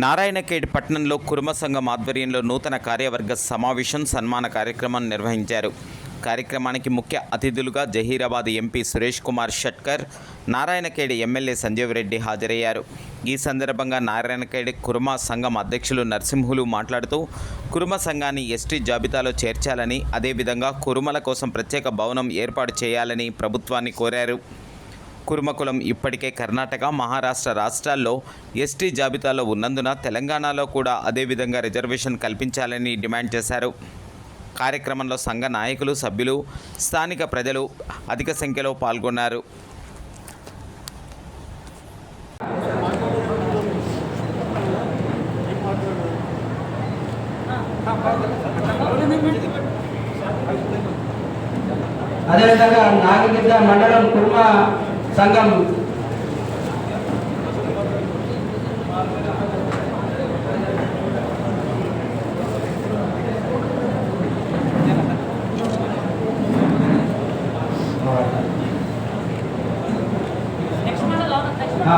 నారాయణఖేడ్ పట్టణంలో కుర్మ సంఘం ఆధ్వర్యంలో నూతన కార్యవర్గ సమావేశం సన్మాన కార్యక్రమం నిర్వహించారు. కార్యక్రమానికి ముఖ్య అతిథులుగా జహీరాబాద్ ఎంపీ సురేష్ కుమార్ షట్కర్ నారాయణఖేడ్ ఎమ్మెల్యే సంజీవ్ రెడ్డి హాజరయ్యారు. ఈ సందర్భంగా నారాయణఖేడ్ కుర్మ సంఘం అధ్యక్షులు నరసింహులు మాట్లాడుతూ కుర్మ సంఘాన్ని ఎస్టీ జాబితాలో చేర్చాలని అదేవిధంగా కురుమల కోసం ప్రత్యేక భవనం ఏర్పాటు చేయాలని ప్రభుత్వాన్ని కోరారు. కురుమకులం ఇప్పటికే కర్ణాటక మహారాష్ట్ర రాష్ట్రాల్లో ఎస్టీ జాబితాలో ఉన్నందున తెలంగాణలో కూడా అదేవిధంగా రిజర్వేషన్ కల్పించాలని డిమాండ్ చేశారు. కార్యక్రమంలో సంఘ నాయకులు సభ్యులు స్థానిక ప్రజలు అధిక సంఖ్యలో పాల్గొన్నారు. అదేవిధంగా నాగగిద్ద మండలం కుర్మ సంఘం.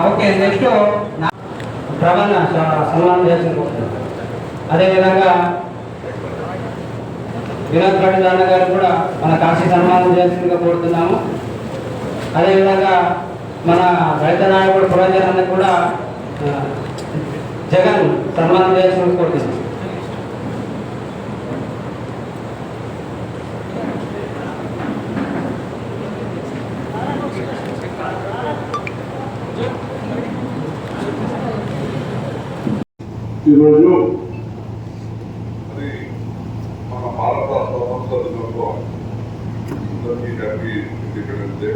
ఓకే నెక్స్ట్ ప్రవణ సన్మానం చేసిన అదేవిధంగా వినోద్ రెడ్డి నాన్న గారు కూడా మన కాశీ సన్మానం చేసిందిగా కోరుతున్నాము. అదేవిధంగా మన రైతు నాయకుడు పురంజన్ అన్న కూడా జగన్ సన్మానం చేసిందిగా కోరుతున్నాం ఈరోజు మన భారత స్వతంత్ర దినోత్సవం. అందరికీ హ్యాపీ ఇండిపెండెన్స్ డే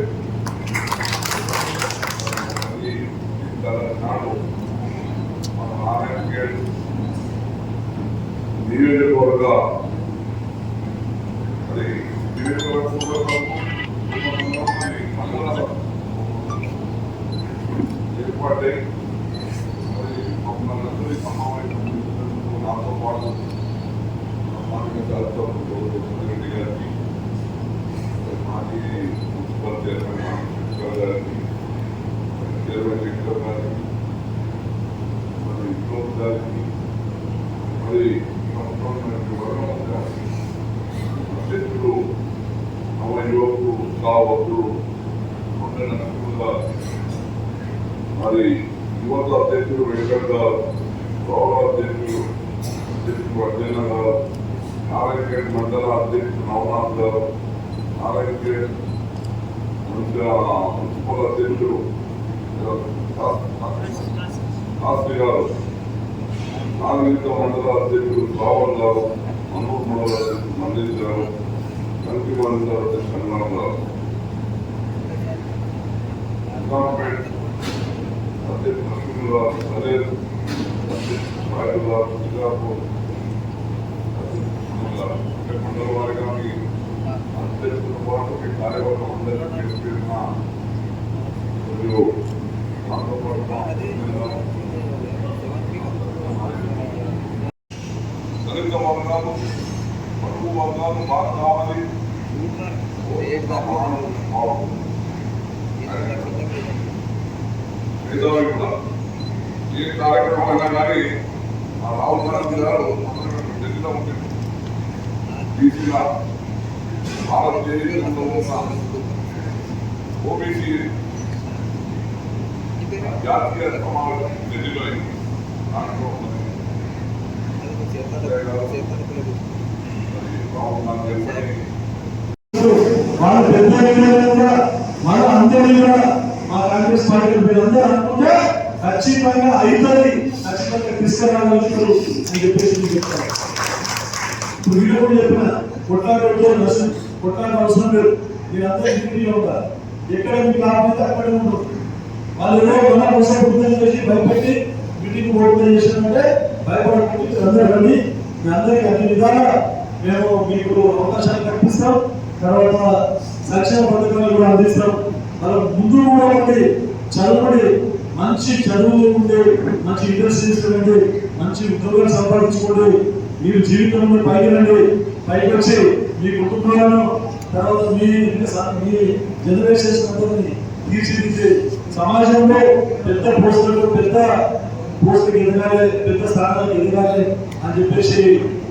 మన నియోజకవర్గ మరి నియోజకవర్గ ఏర్పాటై మరి మమ్మల్ని సమావేశం నాతో పాటు స్థానిక శాసనసభ్యులు రెడ్డి గారికి మాజీ మున్సిపల్ చైర్మన్ శంకర్ గారికి చైర్మన్ శంకర్ గారికి మరి వినోద్ గారికి మరి సంబంధించిన వర్గం గారికి అధ్యక్షుడు నవ యువకుడు కావద్దు కొండ నరసింహ మరి యువత అధ్యక్షుడు వెంకట్ గారు గౌరవ అధ్యక్షుడు అధ్యక్షుడు వర్ధన గారు నారాయణఖేడ్ మండల అధ్యక్షుడు నవనాథ్ గారు నారాయణఖేడ్ మున్సిపల్ అధ్యక్షుడు శాస్త్రి గారు నాగరిక మండల అధ్యక్షుడు రావల్ గారు మనూర్ మండల అధ్యక్షుడు మండలి గారు కంకి మండల అధ్యక్షుడు కన్నాం గారు నిజాంపేట్ అధ్యక్షుడు నరసింహులు గారు నరేష్ అధ్యక్షుడు రాయుడు గారు శ్రీరాపూర్ అధ్యక్షుడు గారు అంటే మండల వారిగా మీ అధ్యక్షులతో పాటు మీ కార్యవర్గం అందరికీ పేరు పేరున మరియు నాతో పాటు మా అధ్యక్షులు దళిత వర్గాలు పడుగు వర్గాలు బాగా కావాలి ఏ కార్యక్రమం అయినా కానీ మా రాహుల్ గాంధీ గారు ఢిల్లీలో ఉంటుంది బీసీగా భారతదేశంలో ఓబీసీ జాతీయ సమావేశం ఢిల్లీలో అయింది దాంట్లో మరి రాహుల్ గాంధీ గారు వాళ్ళ పెద్ద కూడా వాళ్ళ అందరినీ కూడా మా కాంగ్రెస్ పార్టీ మీరందరూ అనుకుంటే ఖచ్చితంగా అవుతుంది ఖచ్చితంగా తీసుకురాగలుగుతారు అని చెప్పేసి చెప్తాను ఇప్పుడు వీళ్ళు కూడా చెప్పిన కొట్లాడొచ్చు అవసరం అవసరం లేదు మీరందరూ డ్యూటీలో ఉంటారు ఎక్కడ మీకు అక్కడే ఉండరు వాళ్ళు ఏదో మన కోసం గుర్తం చేసి భయపెట్టి మీటింగ్ ఓపెన్ చేసినామంటే భయపడకుండా అందరూ రండి మీ అందరికీ అన్ని విధాలుగా మేము మీకు అవకాశాలు కల్పిస్తాం. తర్వాత సంక్షేమ పథకాలు కూడా అందిస్తాం. వాళ్ళ ముందు కూడా ఉండి చదువుబడి మంచి చదువులు ఉండి మంచి ఇండస్ట్రీస్ రండి మంచి ఉద్యోగాలు సంపాదించుకోండి. మీరు జీవితంలో పైకి రండి పైకి వచ్చి మీ కుటుంబాలను తర్వాత మీ మీ జనరేషన్ అందరినీ తీర్చిదిద్ది. సమాజంలో పెద్ద పోస్టులు పెద్ద పోస్ట్కి ఎదగాలి పెద్ద స్థానానికి ఎదగాలి అని చెప్పేసి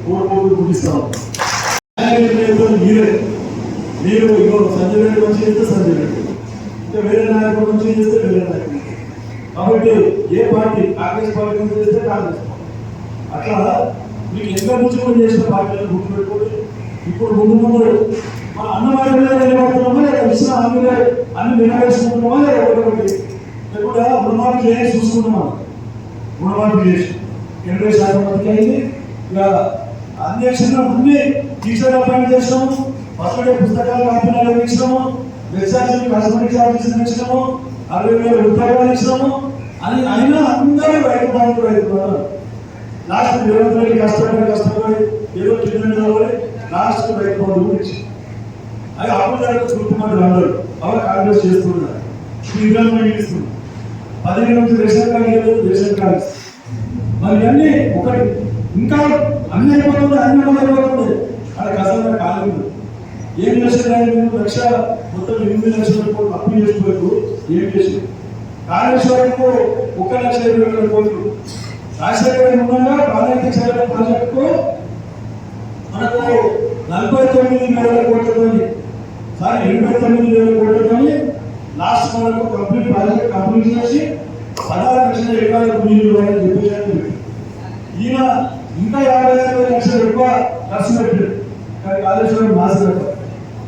కోరుకుంటూ ముగిస్తాం. మీరే. మీరు ఇంకో సంజయ్ రెడ్డి మంచి చేస్తే సంజయ్ రెడ్డి ఇంకా వేరే నాయకుడు మంచి చేస్తే వేరే నాయకుడు. కాబట్టి ఏ పార్టీ కాంగ్రెస్ పార్టీ నుంచి చేస్తే కాంగ్రెస్ అట్లా మీకు ఎంత ముచ్చుకొని చేసిన పార్టీలను గుర్తుపెట్టుకోండి. ఇప్పుడు ముందు ముందు మన అన్నమాట నిలబడుతున్నామా లేదా ఇచ్చిన హామీలే అన్ని నెరవేర్చుకుంటున్నామా లేదా ఒకటి లేకుండా రుణమాఫీ చేసి చూసుకుంటున్నామా? రుణమాఫీ చేసి. ఎనభై శాతం మందికి అయింది. ఇక అధ్యక్షంగా ఉండి అన్ని టీచర్ అపాయింట్ చేసినాము. ఫస్ట్ పుస్తకాలు కంపెనీలు ఇచ్చినాము. వెబ్సైట్ కస్టమర్ చార్జెస్ ఇచ్చినాము అరవై వేల ఉద్యోగాలు ఇచ్చినాము. అని అయినా అందరూ రైతు బంధు రైతు లాస్ట్ ఇరవై వేలు కష్టపడి కష్టపడి ఏదో ట్రీట్మెంట్ కావాలి లాస్ట్ రైతు బంధు గురించి అది అప్పుడు జరుగుతుంది గుర్తుమంటారు అందరూ. అలా కాంగ్రెస్ చేస్తున్నారు. ఇంద్రాలు ఇస్తుంది పదిహేను నుంచి రేషన్ కార్డు ఇవ్వలేదు రేషన్ కార్డు మరి అన్ని ఒకటి ఇంకా అన్ని అయిపోతుంది అన్ని అమలు అయిపోతుంది అక్కడ కష్టంగా కాలేదు. ఏం చేసిన లక్ష మొత్తం ఎనిమిది లక్షల కోట్లు అప్పు చేసుకోలేదు ఏం చేసి కాళేశ్వరంకు ఒక లక్ష ఇరవై వేల కోట్లు రాజశేఖర ఉండగా ప్రాధాన్యత చేయాల ప్రాజెక్టుకు? మనకు నలభై తొమ్మిది వేల కోట్లతోని సారీ ఎనభై తొమ్మిది వేల కోట్లతోని లాస్ట్ మనకు కంప్లీట్ ప్రాజెక్ట్ కంప్లీట్ చేసి పదహారు లక్షల ఎకరాలకు నీళ్ళు ఇవ్వాలని చెప్పేసి ఈయన ఇంకా యాభై ఐదు లక్షల ఎక్కువ ఖర్చు పెట్టాడు. కానీ కాళేశ్వరం మాసం పెట్టారు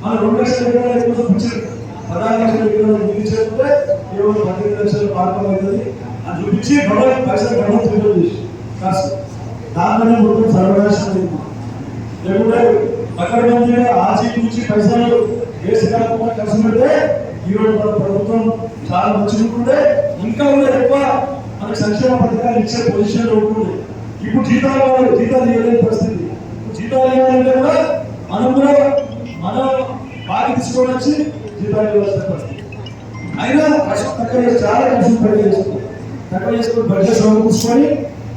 మన రెండు లక్షల ఎకరాల కోసం పిచ్చారు పదహారు లక్షల ఎకరాలు మిగిలిచేస్తే కేవలం పద్దెనిమిది లక్షల పాఠం అవుతుంది. అని చూపించి గొడవ పైసలు గొడవ తిరుగుతూ చేసి ఖర్చు. దాంట్లోనే మొత్తం సర్వనాశనం అయింది. లేకుంటే అక్కడ మంది ఆచి నుంచి పైసలు వేసి కాకుండా ఖర్చు పెడితే ఈరోజు మన ప్రభుత్వం చాలా మంచిగా ఉంటుండే ఇంకా కూడా ఎక్కువ. మనకు సంక్షేమ పథకాలు ఇచ్చే పొజిషన్ ఉంటుంది ఇప్పుడు జీతాలు కావాలి జీతాలు ఇవ్వలేని పరిస్థితి. జీతాలు ఇవ్వాలంటే కూడా మనం కూడా మనం బాగా తీసుకొని వచ్చి జీతాలు ఇవ్వాల్సిన పరిస్థితి. అయినా తక్కువ చాలా కష్టం తక్కువ తక్కువ చేసుకుని బడ్జెట్ సమకూర్చుకొని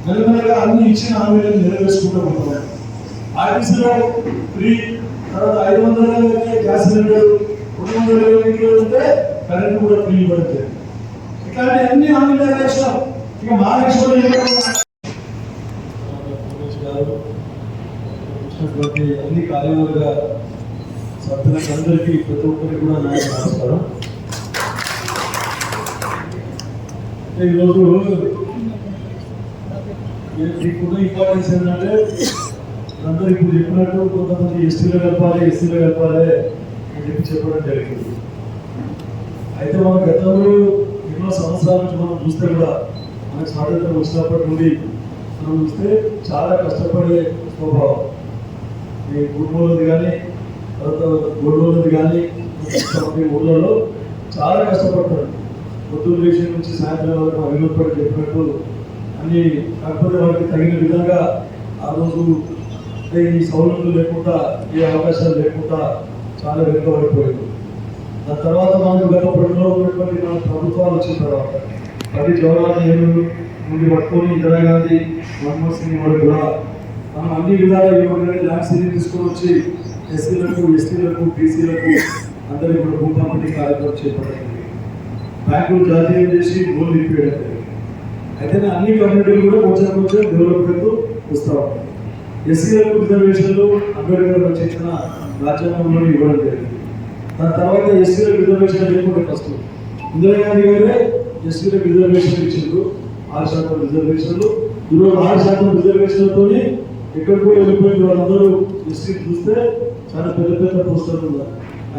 మెల్లమెల్లగా అన్ని ఇచ్చిన హామీలను నెరవేర్చుకుంటూ ఉంటున్నాం ఆర్టీసీలో ఫ్రీ తర్వాత ఐదు వందల గ్యాస్ సిలిండర్ రెండు వందల ఇరవై ఉంటే కరెంట్ కూడా ఫ్రీ పడుతుంది ఇట్లాంటి అన్ని హామీలు ఇక మహాలక్ష్మి వచ్చినటువంటి అన్ని కార్యవర్గ సభ్యులకు అందరికీ ప్రతి ఒక్కరికి కూడా నా నమస్కారం. ఈరోజు మీకున్న ఇంపార్టెన్స్ ఏంటంటే అందరూ ఇప్పుడు చెప్పినట్టు కొంతమంది ఎస్టీలో కలపాలి ఎస్సీలో కలపాలి అని చెప్పి చెప్పడం జరిగింది. అయితే మన గతంలో ఎన్నో సంవత్సరాల నుంచి మనం చూస్తే కూడా మనకు స్వాతంత్రం వచ్చినప్పటి నుండి మనం చూస్తే చాలా కష్టపడే స్వభావం. ఈ గుడ్మూలది కానీ తర్వాత గొడవలది కానీ ఊళ్ళలో చాలా కష్టపడతారు. పొద్దున్న లేచి నుంచి సాయంత్రం వరకు అభివృద్ధి చెప్పినట్టు అన్ని కాకపోతే వాళ్ళకి తగిన విధంగా ఆ రోజు ఈ సౌలభ్యం లేకుండా ఏ అవకాశాలు లేకుండా చాలా వెనుకబడిపోయింది ఆ తర్వాత మనకు గత ప్రభుత్వంలో ఉన్నటువంటి మన ప్రభుత్వాలు వచ్చిన తర్వాత ప్రతి జవహర్లాల్ నెహ్రూ నుండి పట్టుకొని ఇందిరాగాంధీ మన్మోహన్ సింగ్ వరకు కూడా మనం అన్ని విధాలు ఏమంటే ల్యాండ్ సీలింగ్ తీసుకొని వచ్చి ఎస్సీలకు ఎస్టీలకు బీసీలకు అందరికీ కూడా భూ కార్యక్రమం చేపట్టింది బ్యాంకులు జాతీయం చేసి లోన్ ఇప్పించడం అయితే అన్ని కమ్యూనిటీలు కూడా కొంచెం కొంచెం డెవలప్ అవుతూ వస్తూ ఉంటాయి ఎస్సీలకు రిజర్వేషన్లు అంబేద్కర్ రచించిన రాజ్యాంగంలో ఇవ్వడం జరిగింది. దాని తర్వాత ఎస్సీలకు రిజర్వేషన్ లేకుండా ఫస్ట్ ఇందిరాగాంధీ గారే ఎస్సీలకు రిజర్వేషన్ ఇచ్చిండ్రు. ఆరు శాతం రిజర్వేషన్లు. ఈరోజు ఆరు శాతం రిజర్వేషన్లతో ఎక్కడికో వెళ్ళిపోయిన వాళ్ళందరూ ఎస్సీ చూస్తే చాలా పెద్ద పెద్ద పోస్టర్లు ఉన్నారు.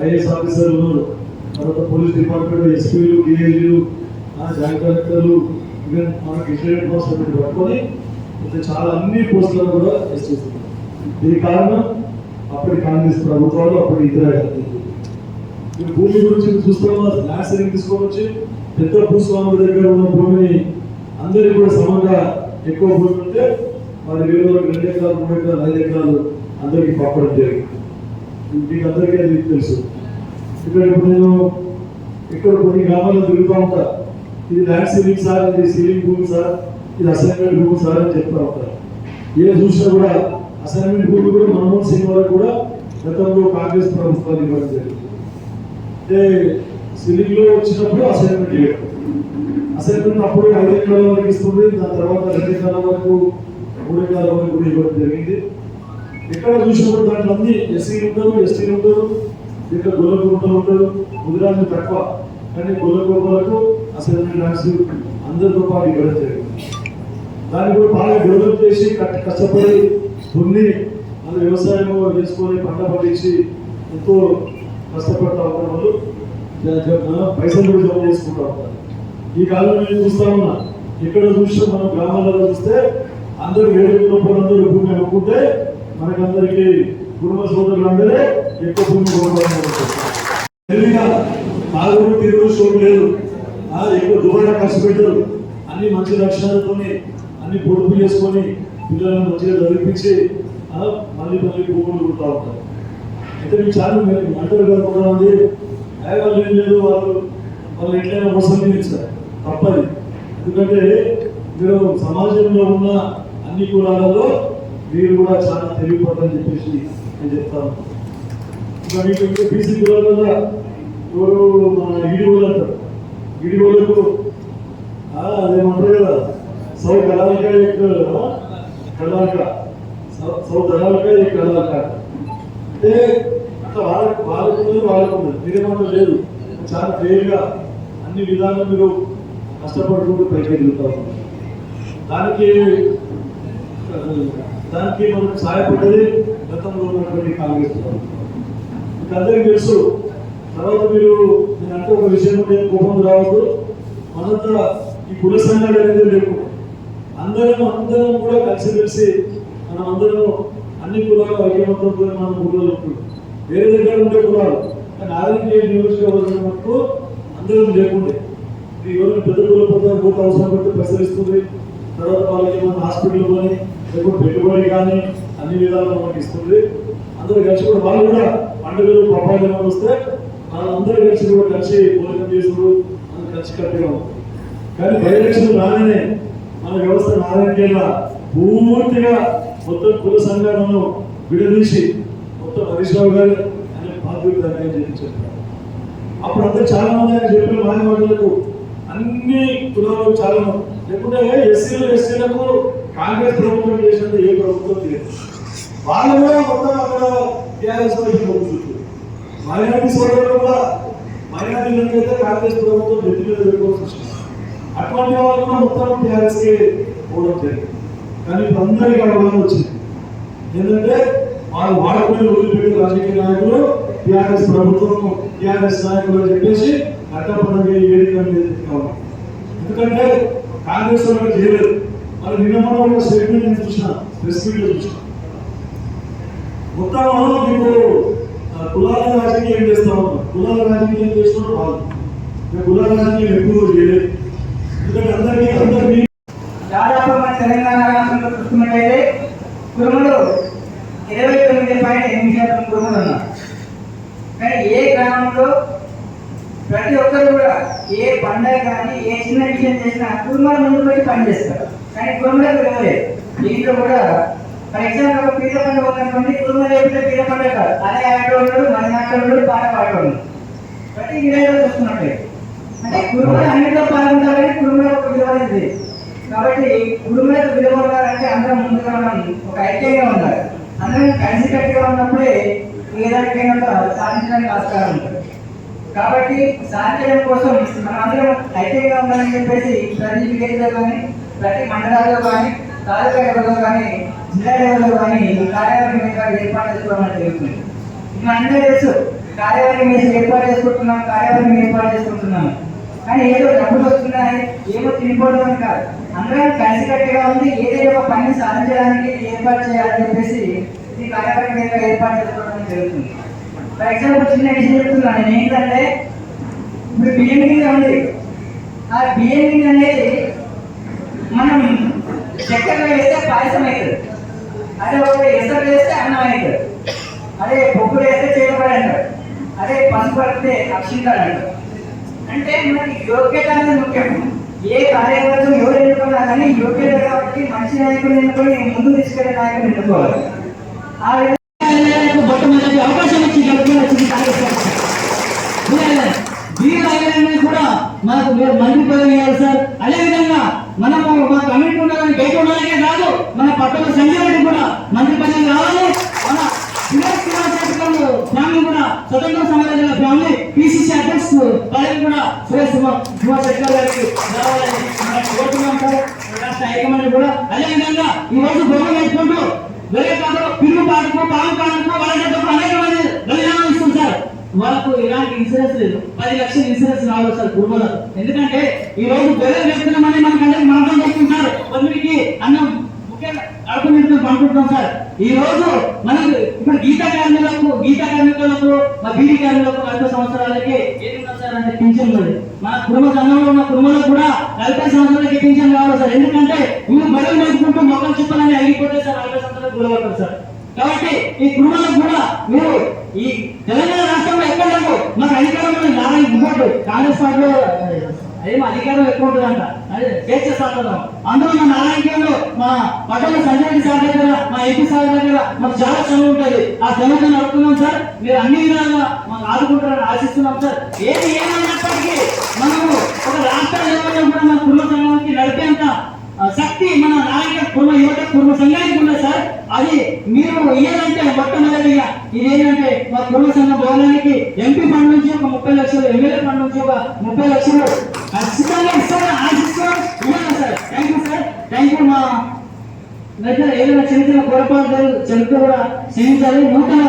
ఐఏఎస్ ఆఫీసర్లు ఉన్నారు. తర్వాత పోలీస్ డిపార్ట్మెంట్ ఎస్పీలు డిఐజీలు జాయింట్ కలెక్టర్లు ఈవెన్ మన విజిలెంట్ పోస్ట్ పట్టుకొని ఇంకా చాలా అన్ని పోస్టులను కూడా చేస్తున్నారు. దీనికి కారణం అప్పటి కాంగ్రెస్ ప్రభుత్వాలు అప్పటి ఇందిరాగాంధీ ఈ భూమి గురించి చూస్తున్న ల్యాండ్ సీలింగ్ పెద్ద భూస్వాముల దగ్గర ఉన్న భూమిని అందరికీ కూడా సమంగా ఎక్కువ భూమి ఉంటే మరి వేరే రెండు ఎకరాలు మూడు ఎకరాలు ఐదు ఎకరాలు అందరికీ పంపడం జరిగింది మీకు అందరికీ అది తెలుసు. ఇక్కడ ఇప్పుడు నేను ఇక్కడ కొన్ని గ్రామాల్లో తిరుగుతూ ఉంటా. ఇది ల్యాండ్ సీలింగ్ సార్ ఇది సీలింగ్ భూమి సార్ ఇది అసైన్మెంట్ భూమి సార్ అని చెప్తా ఉంటారు ఏ చూసినా కూడా అసైన్మెంట్ భూమి కూడా మన్మోహన్ సింగ్ వరకు కూడా గతంలో కాంగ్రెస్ ప్రభుత్వాలు ఇవ్వడం జరిగింది అంటే సిలింగ్లో వచ్చినప్పుడు అసైన్మెంట్ చేయడం అసైన్మెంట్ అప్పుడు ఐదు ఎకరాల వరకు ఇస్తుంది దాని తర్వాత రెండు ఎకరాల వరకు మూడు ఎకరాల వరకు కూడా ఇవ్వడం జరిగింది. ఎక్కడ చూసినప్పుడు దాంట్లో అన్ని ఎస్సీ ఉంటారు ఎస్టీ ఉంటారు ఇంకా గొల్లకు ఉంటారు ఉంటారు ముదిరాజు తక్కువ. కానీ గొల్లకు వరకు అసైన్మెంట్ ల్యాండ్స్ అందరితో పాటు ఇవ్వడం జరిగింది. దాన్ని కూడా బాగా డెవలప్ చేసి కష్ట- కష్టపడి దున్ని మన వ్యవసాయం చేసుకొని పంట పండించి ఎంతో కష్టపడతా ఉంటారు వాళ్ళు పైసలు కూడా జమ చేసుకుంటా ఉంటారు. ఈ కాలంలో నేను చూస్తా ఉన్నా ఎక్కడ చూస్తే మనం గ్రామాలలో చూస్తే అందరూ వేరే కుటుంబాలందరూ భూమి అమ్ముకుంటే మనకందరికీ కుటుంబ సోదరులు అందరే ఎక్కువ భూమి కొనుక్కోవడం తెలివిగా తాగుడు షోడు లేదు ఆ, ఎక్కువ దూరం కష్టపెట్టరు అన్ని మంచి లక్షణాలతో అన్ని పొడుపు చేసుకొని పిల్లలను మంచిగా చదివించి మళ్ళీ మళ్ళీ భూములు ఉంటారు. అయితే చాలా మీరు అంటారు కదా వాళ్ళు ఏం లేదు వాళ్ళు వాళ్ళు ఎట్లయినా మోసం చేస్తారు తప్పది. ఎందుకంటే మీరు సమాజంలో ఉన్న అన్ని కులాలలో మీరు కూడా చాలా తెలివిపడని చెప్పేసి నేను చెప్తాను ఇంకా మీకు ఇంకా బీసీ కులాలలో ఎవరు మన ఈడిగోలు అంటారు. ఈడిగోలకు అదేమంటారు కదా సౌ కళాలక కళాలక సౌ దళాలక కళాలక అంటే వాళ్ళకి వాళ్ళకు ఉన్నది వాళ్ళకు ఉన్నది లేదు. చాలా క్లియర్గా అన్ని విధాలు మీరు కష్టపడుకుంటూ పైకి ఎదుగుతారు దానికి దానికి మనకు సహాయపడ్డది గతంలో ఉన్నటువంటి కాంగ్రెస్ ప్రభుత్వం. మీకు అందరికీ తెలుసు తర్వాత మీరు నేను అంటే ఒక విషయం నేను కోపం రావద్దు. మనంతా ఈ కుల సంఘాలు అనేది లేవు అందరం అందరం కూడా కలిసి కలిసి మనం అందరం అన్ని కులాలు ఐక్యమత్యంతో మనం ఊళ్ళో వేరే దగ్గర ఉండే కులాలు కానీ ఆరోగ్య నియోజకవర్గం మటుకు అందరం లేకుండే. ఈ రోజు పెద్ద కుల పద్ధతి పోతే అవసరం పెట్టి ప్రసరిస్తుంది. తర్వాత వాళ్ళకి ఏమైనా హాస్పిటల్ కానీ లేకపోతే పెట్టుబడి కానీ అన్ని విధాలుగా మనకి ఇస్తుంది. అందరూ కలిసి కూడా వాళ్ళు కూడా పండుగలు పబ్బాలు ఏమైనా వస్తే వాళ్ళందరూ కలిసి కూడా కలిసి భోజనం చేసుడు అందరూ కలిసి కట్టుగా ఉంటుంది కానీ బై ఎలక్షన్ రాగానే మన వ్యవస్థ నారాయణ పూర్తిగా మొత్తం కుల సంఘాలను విడదీసి మొత్తం గారు ఆయన బాధ్యత దాన్ని చెప్పారు. అప్పుడు అందరూ చాలా మంది ఆయన చెప్పిన మాని మాటలకు అన్ని కులాలు చాలా మంది లేకుంటే ఎస్సీలు ఎస్సీలకు కాంగ్రెస్ ప్రభుత్వం చేసినంత ఏ ప్రభుత్వం లేదు. వాళ్ళు కూడా మొత్తం అక్కడ టీఆర్ఎస్ ప్రభుత్వం మైనార్టీ సోదరులు కూడా మైనార్టీలకు అయితే కాంగ్రెస్ ప్రభుత్వం నెత్తి మీద పెట్టుకోవాల్సి అటువంటి వాళ్ళు కూడా మొత్తం టీఆర్ఎస్కి పోవడం జరిగింది. కానీ ఇప్పుడు అందరికీ అవగాహన వచ్చింది. ఏంటంటే వాళ్ళు వాడుకునే వదిలిపెట్టే రాజకీయ నాయకులు టీఆర్ఎస్ ప్రభుత్వం టీఆర్ఎస్ నాయకులు అని చెప్పేసి అడ్డపడంగా ఈ వేదిక ఎందుకంటే కాంగ్రెస్ వాళ్ళు చేయలేదు. వాళ్ళు నిన్న మొన్న ఒక స్టేట్మెంట్ నేను చూసిన ప్రెస్ మీట్లో చూసిన. మొత్తం మీకు ఆ, కులాల రాజకీయం చేస్తా ఉన్నారు. కులాల రాజకీయం చేస్తున్నారు వాళ్ళు. కులాల రాజకీయం ఎక్కువ చేయలేదు. ఎందుకంటే అందరికీ అందరికీ దాదాపు మన తెలంగాణ రాష్ట్రంలో చూసుకున్నట్లయితే కురుములు ఇరవై తొమ్మిది పాయింట్ ఎనిమిది శాతం కుటుంబాలు ఉన్నారు కానీ ఏ గ్రామంలో ప్రతి ఒక్కరు కూడా ఏ పండగ కానీ ఏ చిన్న విషయం చేసినా కుటుంబాల ముందు పెట్టి పనిచేస్తారు కానీ కుటుంబాలకు విలువలేదు దీంట్లో కూడా ఫర్ ఎగ్జాంపుల్ ఒక పీట పండుగ ఉందనుకోండి కుటుంబం లేకపోతే పీట పండుగ కాదు. అదే ఆటోడు మన నాటోడు పాట పాటోడు ప్రతి విలేజ్లో చూసుకున్నట్లయితే అంటే కుటుంబాలు అన్నింటిలో పాల్గొంటారని కుటుంబంలో ఒక విలువ అనేది కాబట్టి కుటుంబాలకు విలువ ఉండాలంటే అందరం ముందుగా మనం ఒక ఐక్యంగా ఉండాలి. అందరం కలిసికట్టుగా ఉన్నప్పుడే ఏదానికైనా సాధించడానికి ఆస్కారం ఉంటుంది కాబట్టి సాధించడం కోసం మనం అందరం ఐక్యంగా ఉండాలని చెప్పేసి ప్రతి విలేజ్లో కానీ ప్రతి మండలాల్లో కానీ తాలూకా లెవెల్లో కానీ జిల్లా లెవెల్లో కానీ కార్యాలయం ఏర్పాటు చేసుకోవడం జరుగుతుంది. ఇది అందరూ తెలుసు కార్యాలయం మీద ఏర్పాటు చేసుకుంటున్నాం కార్యాలయం ఏర్పాటు చేసుకుంటున్నాం. కానీ ఏదో డబ్బులు వస్తున్నాయి ఏమో తినిపోవడం కాదు. అందరం కలిసికట్టుగా ఉంది ఏదైనా ఒక పని సాధించడానికి ఏర్పాటు చేయాలని చెప్పేసి ఈ కార్యక్రమంగా ఏర్పాటు చేసుకోవడం జరుగుతుంది. ఫర్ ఎగ్జాంపుల్ చిన్న విషయం చెప్తున్నాను. నేను ఏంటంటే ఇప్పుడు బియ్యం గింజ ఉంది. ఆ బియ్యం గింజ అనేది మనం చక్కెర వేస్తే పాయసం అవుతుంది. అదే ఒక ఎసరు వేస్తే అన్నం అవుతుంది. అదే పొగ్గు వేస్తే చేయబడి అంటారు. అదే పసుపు పడితే అక్షింతాడు అంటే మనకి యోగ్యత అనేది ముఖ్యం. ఏ కార్యవర్గం ఎవరు ఎన్నుకున్నా కానీ యోగ్యత కాబట్టి మంచి నాయకులు ఎన్నుకొని ముందు తీసుకెళ్ళే నాయకులు ఎన్నుకోవాలి. ఆ విధంగా బొట్టమొదటి అవకాశం ఇచ్చి గడుపుకొని వచ్చింది కాంగ్రెస్ పార్టీ. వీళ్ళ- మనకు మంత్రి పదవి ఇవ్వాలి సార్. అదేవిధంగా మనము మా కమిటీ ఉండాలని బయట ఉండాలనే కాదు మన పట్టణ సంజయ్ కూడా మంత్రి పదవి కావాలి. మన ఫ్యామిలీ కూడా స్వతంత్ర సమాజంలో ఫ్యామిలీ పిసిసి అధ్యక్షుడు పదవి కూడా సురేష్ కుమార్ కుమార్ గారికి రావాలని కోరుతున్నాం సార్ రాష్ట్ర హైకమాండ్ కూడా. అదేవిధంగా ఈ రోజు బొమ్మ వేసుకుంటూ వేరే కాదు పిల్లు పాటకు పాము పాటకు వాళ్ళ అనేక మంది బలిదానం ఇస్తుంది సార్ వాళ్ళకు ఇలాంటి ఇన్సూరెన్స్ లేదు. పది లక్షల ఇన్సూరెన్స్ రావాలి సార్ కుటుంబాలకు ఎందుకంటే ఈ రోజు గొర్రెలు వేస్తున్నామని మనకంటే మాటలు చెప్తుంటారు కొందరికి అన్నం ముఖ్యంగా కడుపు నింపులు సార్. ఈ రోజు మనం ఇప్పుడు గీత కార్మికులకు గీత కార్మికులకు మా బీడీ కార్మికులకు నలభై సంవత్సరాలకి ఏది ఉన్నా పింఛన్ ఉన్నది. మా కుటుంబ సంఘంలో ఉన్న కుటుంబంలో కూడా నలభై సంవత్సరాలకి పింఛన్ కావాలి సార్. ఎందుకంటే మీరు బరువు నేర్చుకుంటూ మొక్కలు చెప్పాలని అయిపోతే సార్ నలభై సంవత్సరాలకు గురవుతారు సార్. కాబట్టి ఈ కుటుంబాలకు కూడా మీరు ఈ తెలంగాణ రాష్ట్రంలో ఎక్కడ మాకు అధికారంలో నారాయణ కాంగ్రెస్ పార్టీలో ఏం అధికారం ఎక్కువ ఉంటుందంట? అదే చేసేస్తాను అందులో మా నారాయణలో మా పట్టణ సంజయ్ సార్ దగ్గర మా ఎంపీ సార్ దగ్గర మాకు చాలా చదువు ఉంటుంది. ఆ శ్రమతో నడుపుతున్నాం సార్. మీరు అన్ని విధాలుగా మాకు ఆదుకుంటారని ఆశిస్తున్నాం సార్. ఏది ఏమైనప్పటికీ మనము ఒక రాష్ట్ర లెవెల్లో కూడా మన కుటుంబ సంఘానికి నడిపేంత శక్తి మన నాయక కుర్మ యువత కుర్మ సంఘానికి ఉంది సార్? అది మీరు ఇయ్యాలంటే మొట్టమొదటిగా ఇదేంటంటే మా కుర్మ సంఘం భవనానికి ఎంపీ ఫండ్ నుంచి ఒక ముప్పై లక్షలు ఎమ్మెల్యే ఫండ్ నుంచి ఒక ముప్పై లక్షలు ఖచ్చితంగా ఇస్తాను ఆశిస్తున్నాం. ఇవ్వాలి sir. Thank you sir thank you మా దగ్గర ఏదైనా చిన్న చిన్న పొరపాటు చెల్లితో కూడా క్షమించాలి. నూతన